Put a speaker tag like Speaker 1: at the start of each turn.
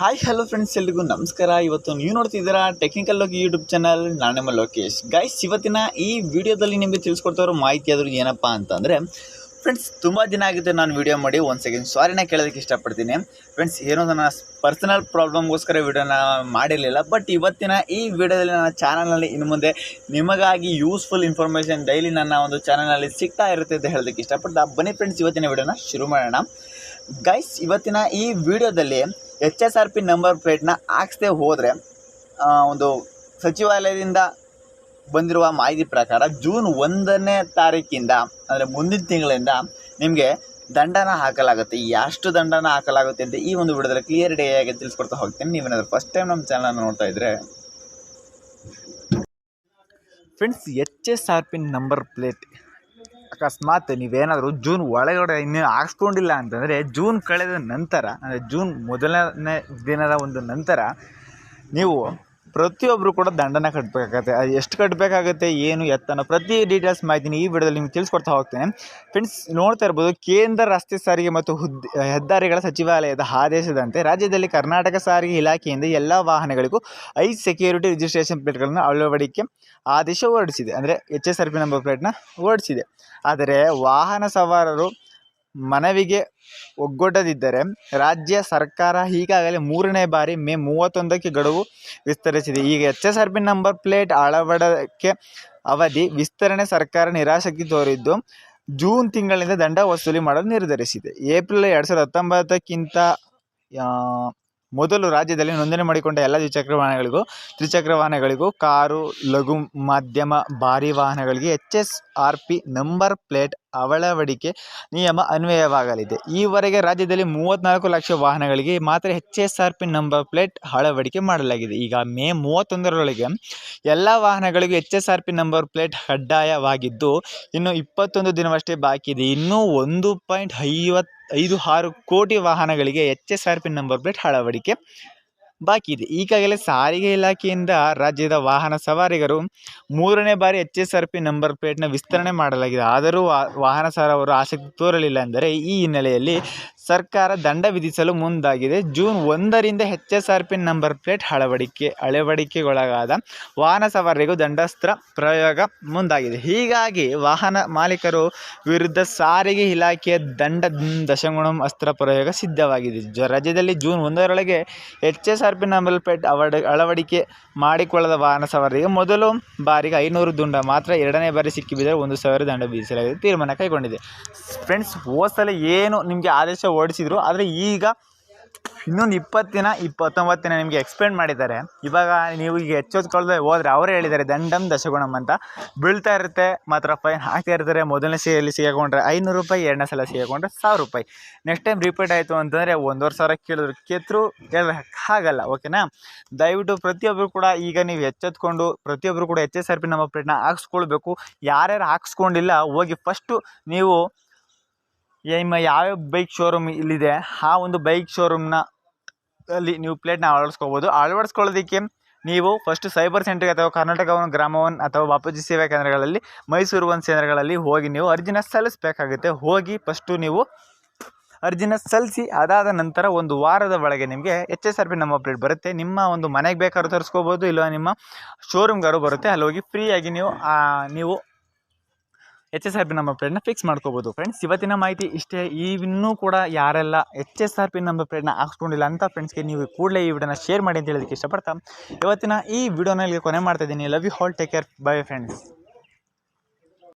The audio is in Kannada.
Speaker 1: ಹಾಯ್ ಹಲೋ ಫ್ರೆಂಡ್ಸ್ ಎಲ್ರಿಗೂ ನಮಸ್ಕಾರ. ಇವತ್ತು ನೀವು ನೋಡ್ತಿದ್ದೀರಾ ಟೆಕ್ನಿಕಲ್ ಲೋಕ್ ಯೂಟ್ಯೂಬ್ ಚಾನಲ್ ನಾನು ನಿಮ್ಮ ಲೋಕೇಶ್. ಗೈಸ್ ಇವತ್ತಿನ ಈ ವಿಡಿಯೋದಲ್ಲಿ ನಿಮಗೆ ತಿಳಿಸ್ಕೊಡ್ತಾ ಮಾಹಿತಿ ಆದರೂ ಏನಪ್ಪ ಅಂತಂದರೆ ಫ್ರೆಂಡ್ಸ್ ತುಂಬ ದಿನ ಆಗಿದೆ ನಾನು ವೀಡಿಯೋ ಮಾಡಿ. ಒಂದು ಸೆಕೆಂಡ್ ಸಾರಿನ ಕೇಳೋದಕ್ಕೆ ಇಷ್ಟಪಡ್ತೀನಿ. ಫ್ರೆಂಡ್ಸ್ ಏನೋ ನನ್ನ ಪರ್ಸನಲ್ ಪ್ರಾಬ್ಲಮ್ಗೋಸ್ಕರ ವೀಡಿಯೋನ ಮಾಡಿರಲಿಲ್ಲ. ಬಟ್ ಇವತ್ತಿನ ಈ ವಿಡಿಯೋದಲ್ಲಿ ನನ್ನ ಚಾನಲ್ನಲ್ಲಿ ಇನ್ನು ಮುಂದೆ ನಿಮಗಾಗಿ ಯೂಸ್ಫುಲ್ ಇನ್ಫಾರ್ಮೇಷನ್ ಡೈಲಿ ನನ್ನ ಒಂದು ಚಾನಲ್ನಲ್ಲಿ ಸಿಗ್ತಾ ಇರುತ್ತೆ ಅಂತ ಹೇಳೋದಕ್ಕೆ ಇಷ್ಟಪಡ್ತಾ ಬನ್ನಿ ಫ್ರೆಂಡ್ಸ್ ಇವತ್ತಿನ ವಿಡಿಯೋನ ಶುರು ಮಾಡೋಣ. ಗೈಸ್ ಇವತ್ತಿನ ಈ ವಿಡಿಯೋದಲ್ಲಿ H S R P number ಪ್ಲೇಟ್ನ ಹಾಕ್ಸದೆ ಹೋದರೆ ಒಂದು ಸಚಿವಾಲಯದಿಂದ ಬಂದಿರುವ ಮಾಹಿತಿ ಪ್ರಕಾರ ಜೂನ್ ಒಂದನೇ ತಾರೀಕಿಂದ, ಅಂದರೆ ಮುಂದಿನ ತಿಂಗಳಿಂದ ನಿಮಗೆ ದಂಡನ ಹಾಕಲಾಗುತ್ತೆ. ಎಷ್ಟು ದಂಡನ ಹಾಕಲಾಗುತ್ತೆ ಅಂತ ಈ ಒಂದು ವಿಡಿಯೋದಲ್ಲಿ ಕ್ಲಿಯರ್ ಡೇ ಆಗಿ ತಿಳಿಸ್ಕೊಡ್ತಾ ಹೋಗ್ತೀನಿ. ನೀವೇನಾದ್ರು ಫಸ್ಟ್ ಟೈಮ್ ನಮ್ಮ ಚಾನಲ್ ನೋಡ್ತಾ ಇದ್ರೆ. Friends H S R P number plate ಅಕಸ್ಮಾತ್ ನೀವೇನಾದರೂ ಜೂನ್ ಒಳಗಡೆ ಇನ್ನೂ ಹಾಕ್ಸ್ಕೊಂಡಿಲ್ಲ ಅಂತಂದರೆ ಜೂನ್ ಕಳೆದ ನಂತರ, ಅಂದರೆ ಜೂನ್ ಮೊದಲನೇ ದಿನದ ಒಂದು ನಂತರ, ನೀವು ಪ್ರತಿಯೊಬ್ಬರು ಕೂಡ ದಂಡನ ಕಟ್ಟಬೇಕಾಗತ್ತೆ ಅದು ಎಷ್ಟು ಕಟ್ಟಬೇಕಾಗುತ್ತೆ ಏನು, ಎತ್ತನೋ, ಪ್ರತಿ ಡೀಟೇಲ್ಸ್ ಮಾಹಿತಿನ ಈ ವಿಡಿಯೋದಲ್ಲಿ ನಿಮ್ಗೆ ತಿಳಿಸ್ಕೊಡ್ತಾ ಹೋಗ್ತೇನೆ. ಫ್ರೆಂಡ್ಸ್ ನೋಡ್ತಾ ಇರ್ಬೋದು, ಕೇಂದ್ರ ರಸ್ತೆ ಸಾರಿಗೆ ಮತ್ತು ಹುದ್, ಹೆದ್ದಾರಿಗಳ ಸಚಿವಾಲಯದ ಆದೇಶದಂತೆ ರಾಜ್ಯದಲ್ಲಿ ಕರ್ನಾಟಕ ಸಾರಿಗೆ ಇಲಾಖೆಯಿಂದ ಎಲ್ಲ ವಾಹನಗಳಿಗೂ ಐ ಸೆಕ್ಯೂರಿಟಿ ರಿಜಿಸ್ಟ್ರೇಷನ್ ಪ್ಲೇಟ್ಗಳನ್ನು ಅಳವಡಿಕೆ ಆದೇಶ ಹೊರಡಿಸಿದೆ. ಅಂದರೆ H S R P number ಪ್ಲೇಟ್ನ ಹೊರಡಿಸಿದೆ. ಆದರೆ ವಾಹನ ಸವಾರರು ಮನವಿಗೆ ಒಗ್ಗೂಡದಿದ್ದರೆ ರಾಜ್ಯ ಸರ್ಕಾರ ಈಗಾಗಲೇ ಮೂರನೇ ಬಾರಿ ಮೇ ಮೂವತ್ತೊಂದಕ್ಕೆ ಗಡುವು ವಿಸ್ತರಿಸಿದೆ. ಈಗ H S R P number plate ಅಳವಡಕ್ಕೆ ಅವಧಿ ವಿಸ್ತರಣೆ ಸರ್ಕಾರ ನಿರಾಸಕ್ತಿ ತೋರಿದ್ದು, ಜೂನ್ ತಿಂಗಳಿಂದ ದಂಡ ವಸೂಲಿ ಮಾಡಲು ನಿರ್ಧರಿಸಿದೆ. ಏಪ್ರಿಲ್ ಎರಡು ಸಾವಿರದ ಹತ್ತೊಂಬತ್ತಕ್ಕಿಂತ ಮೊದಲು ರಾಜ್ಯದಲ್ಲಿ ನೋಂದಣಿ ಮಾಡಿಕೊಂಡ ಎಲ್ಲ ದ್ವಿಚಕ್ರ ವಾಹನಗಳಿಗೂ, ತ್ರಿಚಕ್ರ ವಾಹನಗಳಿಗೂ ಕಾರು, ಲಘು, ಮಧ್ಯಮ, ಭಾರಿ ವಾಹನಗಳಿಗೆ H S R P number plate ಅಳವಡಿಕೆ ನಿಯಮ ಅನ್ವಯವಾಗಲಿದೆ. ಈವರೆಗೆ ರಾಜ್ಯದಲ್ಲಿ ಮೂವತ್ತ್ನಾಲ್ಕು ಲಕ್ಷ ವಾಹನಗಳಿಗೆ ಮಾತ್ರ H S R P number plate ಅಳವಡಿಕೆ ಮಾಡಲಾಗಿದೆ. ಈಗ ಮೇ ಮೂವತ್ತೊಂದರೊಳಗೆ ಎಲ್ಲ ವಾಹನಗಳಿಗೂ H S R P number plate ಕಡ್ಡಾಯವಾಗಿದ್ದು, ಇನ್ನು ಇಪ್ಪತ್ತೊಂದು ದಿನವಷ್ಟೇ ಬಾಕಿ ಇದೆ. ಇನ್ನೂ ಒಂದು ಪಾಯಿಂಟ್ ಐವತ್ತು ಐದು ಆರು ಕೋಟಿ ವಾಹನಗಳಿಗೆ H S R P number plate ಅಳವಡಿಕೆ ಬಾಕಿ ಇದೆ. ಈಗಾಗಲೇ ಸಾರಿಗೆ ಇಲಾಖೆಯಿಂದ ರಾಜ್ಯದ ವಾಹನ ಸವಾರಿಗರು ಮೂರನೇ ಬಾರಿ H S R P number ಪ್ಲೇಟ್ನ ವಿಸ್ತರಣೆ ಮಾಡಲಾಗಿದೆ. ಆದರೂ ವಾಹನ ಸಾರವರು ಆಸಕ್ತಿ ತೋರಲಿಲ್ಲ ಅಂದರೆ ಈ ಹಿನ್ನೆಲೆಯಲ್ಲಿ ಸರ್ಕಾರ ದಂಡ ವಿಧಿಸಲು ಮುಂದಾಗಿದೆ. ಜೂನ್ ಒಂದರಿಂದ H S R P number plate ಅಳವಡಿಕೆ, ಅಳವಡಿಕೆಗೊಳಗಾದ ವಾಹನ ಸವಾರರಿಗೂ ದಂಡಾಸ್ತ್ರ ಪ್ರಯೋಗ ಮುಂದಾಗಿದೆ. ಹೀಗಾಗಿ ವಾಹನ ಮಾಲೀಕರು ವಿರುದ್ಧ ಸಾರಿಗೆ ಇಲಾಖೆಯ ದಂಡ ದಶಗುಣಂ ಅಸ್ತ್ರ ಪ್ರಯೋಗ ಸಿದ್ಧವಾಗಿದೆ. ರಾಜ್ಯದಲ್ಲಿ June ಒಂದರೊಳಗೆ H S R P number plate ಅಳವಡಿಕೆ ಮಾಡಿಕೊಳ್ಳದ ವಾಹನ ಸವಾರರಿಗೆ ಮೊದಲು ಬಾರಿಗೆ ಐನೂರು ದುಂಡ ಮಾತ್ರ, ಎರಡನೇ ಬಾರಿ ಸಿಕ್ಕಿಬಿದ್ದರೆ ಒಂದು ಸಾವಿರ ದಂಡ ವಿಧಿಸಲಾಗಿದೆ. ತೀರ್ಮಾನ ಕೈಗೊಂಡಿದೆ. ಫ್ರೆಂಡ್ಸ್ ಹೋದ ಏನು ನಿಮಗೆ ಆದೇಶ ಹೊರಡಿಸಿದ್ರು ಆದರೆ ಈಗ ಇನ್ನೊಂದು ಇಪ್ಪತ್ತು ದಿನ, ಇಪ್ಪತ್ತೊಂಬತ್ತು ದಿನ ನಿಮಗೆ ಎಕ್ಸ್ಪ್ಲೇನ್ ಮಾಡಿದ್ದಾರೆ. ಇವಾಗ ನೀವು ಈಗ ಎಚ್ಚೆತ್ಕೊಳ್ಳದೆ ಹೋದರೆ ಅವರೇ ಹೇಳಿದ್ದಾರೆ, ದಂಡಂ ದಶಗುಣಂ ಅಂತ. ಬೀಳ್ತಾ ಇರುತ್ತೆ, ಮಾತ್ರ ಫೈನ್ ಹಾಕ್ತಾ ಇರ್ತಾರೆ. ಮೊದಲನೇ ಸೇಲಿ ಸಿಗಾಕೊಂಡ್ರೆ ಐನೂರು ರೂಪಾಯಿ, ಎರಡನೇ ಸಲ ಸಿಗಾಕೊಂಡ್ರೆ ಸಾವಿರ ರೂಪಾಯಿ. ನೆಕ್ಸ್ಟ್ ಟೈಮ್ ರಿಪೀಟ್ ಆಯಿತು ಅಂತಂದರೆ ಒಂದೂವರೆ ಸಾವಿರ ಕೇಳಿದ್ರು ಕೆತ್ತರು ಆಗಲ್ಲ ಓಕೆನಾ? ದಯವಿಟ್ಟು ಪ್ರತಿಯೊಬ್ಬರು ಕೂಡ ಈಗ ನೀವು ಎಚ್ಚೆತ್ಕೊಂಡು ಪ್ರತಿಯೊಬ್ಬರು ಕೂಡ ಎಚ್ ಎಸ್ ಆರ್ ಪಿ ನಮ್ಮ ಪ್ಲೇಟ್ನ ಹಾಕ್ಸ್ಕೊಳ್ಬೇಕು. ಯಾರ್ಯಾರು ಹಾಕ್ಸ್ಕೊಂಡಿಲ್ಲ, ಹೋಗಿ ಫಸ್ಟು ನೀವು ನಿಮ್ಮ ಯಾವ್ಯಾವ ಬೈಕ್ ಶೋರೂಮ್ ಇಲ್ಲಿದೆ? ಆ ಒಂದು ಬೈಕ್ ಶೋರೂಮ್ನ ಅಲ್ಲಿ ನೀವು ಪ್ಲೇಟ್ನ ಅಳವಡಿಸ್ಕೋಬೋದು. ಅಳವಡಿಸ್ಕೊಳ್ಳೋದಕ್ಕೆ ನೀವು ಫಸ್ಟ್ ಸೈಬರ್ ಸೆಂಟ್ರಿಗೆ ಅಥವಾ ಕರ್ನಾಟಕ ಒನ್ ಗ್ರಾಮ ಒನ್ ಅಥವಾ ಬಾಪೂಜಿ ಸೇವಾ ಕೇಂದ್ರಗಳಲ್ಲಿ, ಮೈಸೂರು ಒಂದು ಕೇಂದ್ರಗಳಲ್ಲಿ ಹೋಗಿ ನೀವು ಅರ್ಜಿನ ಸಲ್ಲಿಸಬೇಕಾಗುತ್ತೆ. ಹೋಗಿ ಫಸ್ಟು ನೀವು ಅರ್ಜಿನ ಸಲ್ಲಿಸಿ, ಅದಾದ ನಂತರ ಒಂದು ವಾರದ ಒಳಗೆ ನಿಮಗೆ ಎಚ್ ಎಸ್ ಆರ್ ಪಿ ನಮ್ಮ ಪ್ಲೇಟ್ ಬರುತ್ತೆ. ನಿಮ್ಮ ಒಂದು ಮನೆಗೆ ಬೇಕಾದ್ರೂ ತರಿಸ್ಕೋಬೋದು ಇಲ್ಲ ನಿಮ್ಮ ಶೋರೂಮ್ಗಾರು ಬರುತ್ತೆ. ಅಲ್ಲಿ ಹೋಗಿ ಫ್ರೀಯಾಗಿ ನೀವು ನೀವು H S R P number ಪ್ಲೇಟ್ನ fix ಮಾಡ್ಕೋಬೋದು. ಫ್ರೆಂಡ್ಸ್ ಇವತ್ತಿನ ಮಾಹಿತಿ ಇಷ್ಟೇ. ಇನ್ನೂ ಕೂಡ ಯಾರೆಲ್ಲ H S R P number ಪ್ಲೇಟ್ನ ಹಾಕ್ಸ್ಕೊಂಡಿಲ್ಲ ಅಂತ ಫ್ರೆಂಡ್ಸ್ಗೆ ನೀವು ಕೂಡಲೇ ಈ ವಿಡಿಯೋನ ಶೇರ್ ಮಾಡಿ ಅಂತ ಹೇಳೋದಕ್ಕೆ ಇಷ್ಟಪಡ್ತಾ. ಇವತ್ತಿನ ಈ ವಿಡಿಯೋನಲ್ಲಿ ಕೊನೆ ಮಾಡ್ತಾ ಇದ್ದೀನಿ. Love you all take care bye friends